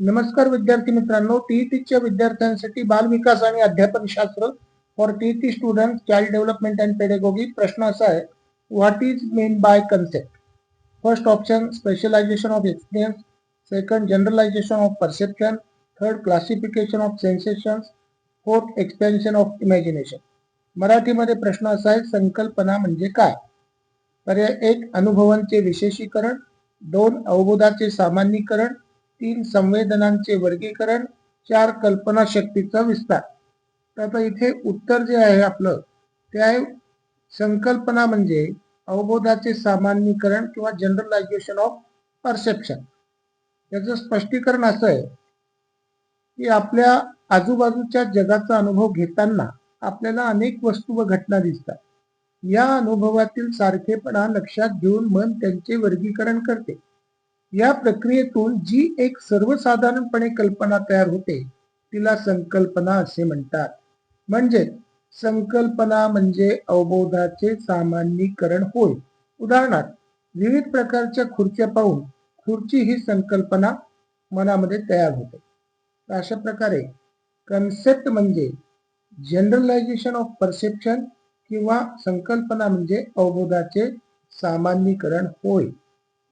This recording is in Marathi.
नमस्कार विद्यार्थी मित्रांनो टीईटीच्या विद्यार्थ्यांसाठी बालविकास आणि अध्यापन शास्त्र for TET student child development and pedagogy प्रश्न असा आहे what is meant by concept first option specialization of experience second generalization of perception third classification of sensations fourth expansion of imagination मराठीमध्ये प्रश्न असा आहे संकल्पना म्हणजे काय? पर्याय एक अनुभवांचे विशेषीकरण. दोन अवबोधाचे सामान्यीकरण. तीन संवेदनांचे वर्गीकरण चार कल्पनाशक्तीचा विस्तार. तर आता इथे उत्तर जे आहे आपलं ते आहे संकल्पना म्हणजे अवबोधाचे सामान्यीकरण किंवा जनरलायझेशन ऑफ परसेप्शन याचं स्पष्टीकरण असं आहे की आपल्या आजूबाजूच्या जगाचा अनुभव घेताना आपल्याला अनेक वस्तू व घटना दिसतात. या अनुभवातील सारखेपणा लक्षात घेऊन मन त्यांचे वर्गीकरण करते. या प्रक्रियेतून जी एक सर्वसाधारणपणे कल्पना तयार होते तिला संकल्पना असे म्हणतात. म्हणजे संकल्पना म्हणजे अवबोधाचे सामान्यीकरण होय. उदाहरणार्थ विविध प्रकारच्या खुर्च्या पाहून खुर्ची ही संकल्पना मनामध्ये तयार होते. अशा प्रकारे कन्सेप्ट म्हणजे जनरलायझेशन ऑफ परसेप्शन किंवा संकल्पना म्हणजे अवबोधाचे सामान्यीकरण होय.